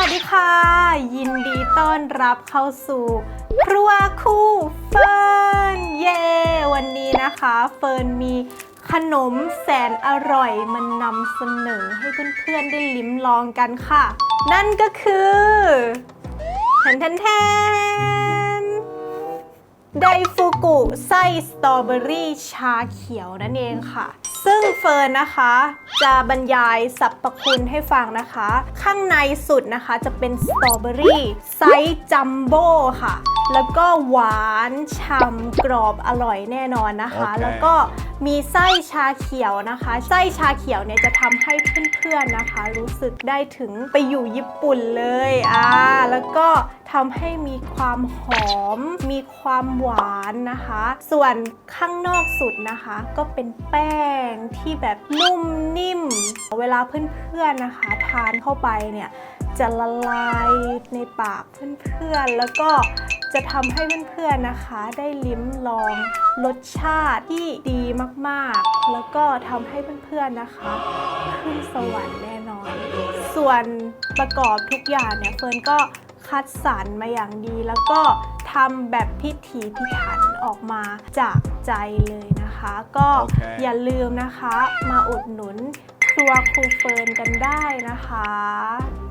วัสดีค่ะ ยินดีต้อนรับเข้าสู่ครัวคู่เฟิร์นเย้วันนี้นะคะ เฟิร์นมีขนมแสนอร่อยมันนำเสนอให้เพื่อนๆได้ลิ้มลองกันค่ะ นั่นก็คือแทนแทนแทนไดฟูกุไส้สตรอเบอรี่ชาเขียวนั่นเองค่ะ ซึ่งเฟิร์นนะคะ จะบรรยายสรรพคุณให้ฟังนะคะ ข้างในสุดนะคะจะเป็นสตรอเบอรี่ไซส์จัมโบ้ค่ะ แล้วก็หวานฉ่ำกรอบอร่อยแน่นอนนะคะโอเคแล้วก็ มีไส้ชาเขียวนะคะ ไส้ชาเขียวเนี่ยจะทำให้เพื่อนๆนะคะ รู้สึกได้ถึงไปอยู่ญี่ปุ่นเลยอ่าแล้วก็ทำให้มีความหอม มีความหวานนะคะ ส่วนข้างนอกสุดนะคะ ก็เป็นแป้งที่แบบนุ่มนิ่ม เวลาเพื่อนๆนะคะ ทานเข้าไปเนี่ย จะละลายในปากเพื่อนๆ แล้วก็จะทำให้เพื่อนๆนะคะ ได้ลิ้มลองรสชาติที่ดีมากๆ แล้วก็ทำให้เพื่อนๆนะคะ ขึ้นสวรรค์แน่นอน ส่วนประกอบทุกอย่างเนี่ยเฟิร์นก็คัดสรรมาอย่างดี แล้วก็ทำแบบพิถีพิถันออกมาจากใจเลยนะคะ ก็โอเคอย่าลืมนะคะ มาอุดหนุนครัวครูเฟิร์นกันได้นะคะ